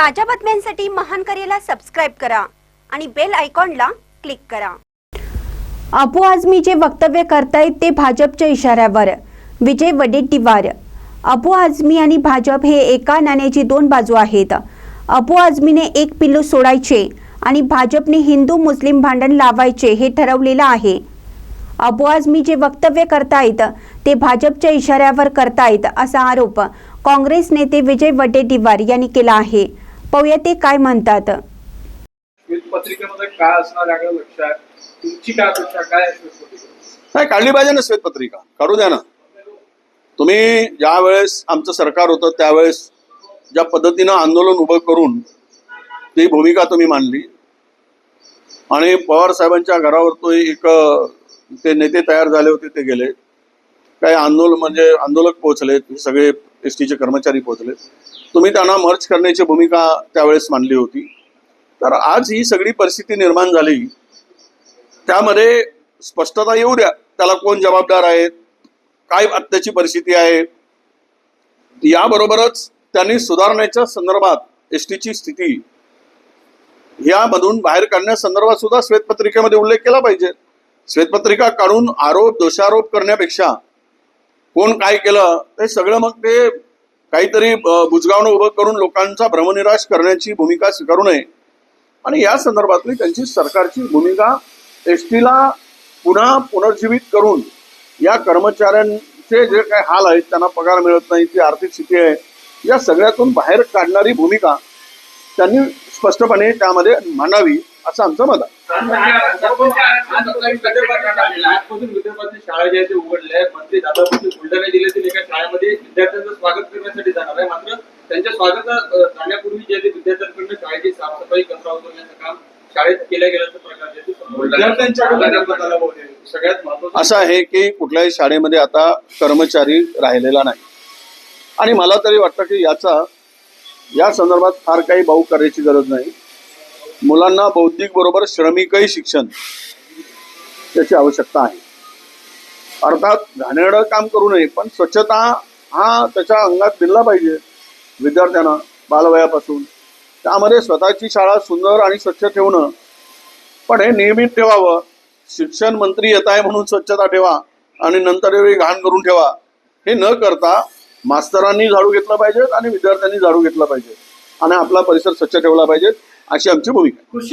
ताज्या बातम्यांसाठी महान करेला सबस्क्राईब करा आणि बेल आयकॉनला क्लिक करा. अबू आझमी जे वक्तव्य करतायत ते भाजपच्या इशाऱ्यावर. विजय वडेट्टीवार. अबू आझमी आणि भाजप हे एका नाण्याची दोन बाजू आहेत. अबू आझमीने एक पिल्लू सोडायचे आणि भाजपने हिंदू मुस्लिम भांडण लावायचे हे ठरवलेलं आहे. अबू आझमी जे वक्तव्य करतायत ते भाजपच्या इशाऱ्यावर करतायत असा आरोप काँग्रेस नेते विजय वडेट्टीवार यांनी केला आहे. पाहूया ते काय म्हणतात. पत्रिकेमध्ये काय असणार याकडे लक्ष आहे. तुमची काय अपेक्षा काय आहे श्वेतपत्रिकेत? नाही काढली पाहिजे ना श्वेतपत्रिका. काढू द्या ना. तुम्ही ज्या वेळेस आमचं सरकार होतं त्यावेळेस ज्या पद्धतीनं आंदोलन उभं करून ती भूमिका तुम्ही मांडली. आणि पवार साहेबांच्या घरावर तो एक ते नेते तयार झाले होते ते गेले. काही आंदोलन म्हणजे आंदोलक पोहोचले सगळे एस टीचे कर्मचारी पोहोचले. तुम्ही त्यांना मर्च करण्याची भूमिका त्यावेळेस मांडली होती. तर आज ही सगळी परिस्थिती निर्माण झाली. त्यामध्ये स्पष्टता येऊ द्या त्याला कोण जबाबदार आहेत काय आत्ताची परिस्थिती आहे. याबरोबरच त्यांनी सुधारण्याच्या संदर्भात एस टीची स्थिती यामधून बाहेर काढण्यासंदर्भात सुद्धा श्वेतपत्रिकेमध्ये उल्लेख केला पाहिजे. श्वेतपत्रिका काढून आरोप दोषारोप करण्यापेक्षा कोण काय केलं ते सगळं मग ते काहीतरी अ, बुजगावणं उभं करून लोकांचा भ्रमनिराश करण्याची भूमिका स्वीकारू नये. आणि या संदर्भातली त्यांची सरकारची भूमिका एस टीला पुन्हा पुनर्जीवित करून या कर्मचाऱ्यांचे जे काही हाल आहेत त्यांना पगार मिळत नाही जी आर्थिक स्थिती आहे या सगळ्यातून बाहेर काढणारी भूमिका त्यांनी स्पष्टपणे त्यामध्ये मांडावी असं आमचं मत आहे. आजपासून विदर्भातली शाळा ज्या आहेत ते उघडल्या आहेत मंत्री दादा भुसे बुलढाणा जिल्ह्यातील एका शाळेमध्ये विद्यार्थ्यांचं स्वागत करण्यासाठी जाणार आहे. मात्र त्यांच्या स्वागता जाण्यापूर्वी जे विद्यार्थ्यांकडून शाळेची साफसफाई कचरा उचलण्याचं काम शाळेत गेल्याचं प्रकार. सगळ्यात असं आहे की कुठल्याही शाळेमध्ये आता कर्मचारी राहिलेला नाही. आणि मला तरी वाटतं की याचा या संदर्भात फार काही भाऊ करायची गरज नाही. मुलांना बौद्धिक बरोबर श्रमिकही शिक्षण त्याची आवश्यकता आहे. अर्थात घाणेरडं काम करू नये पण स्वच्छता हा त्याच्या अंगात दिला पाहिजे विद्यार्थ्यांना बालवयापासून. त्यामध्ये स्वतःची शाळा सुंदर आणि स्वच्छ ठेवणं पण हे नियमित ठेवावं. शिक्षण मंत्री येत आहे म्हणून स्वच्छता ठेवा आणि नंतर घाण करून ठेवा. हे न करता मास्तरांनी झाडू घेतला पाहिजे आणि विद्यार्थ्यांनी झाडू घेतला पाहिजे आणि आपला परिसर स्वच्छ ठेवला पाहिजे अशी आमची भूमिका आहे.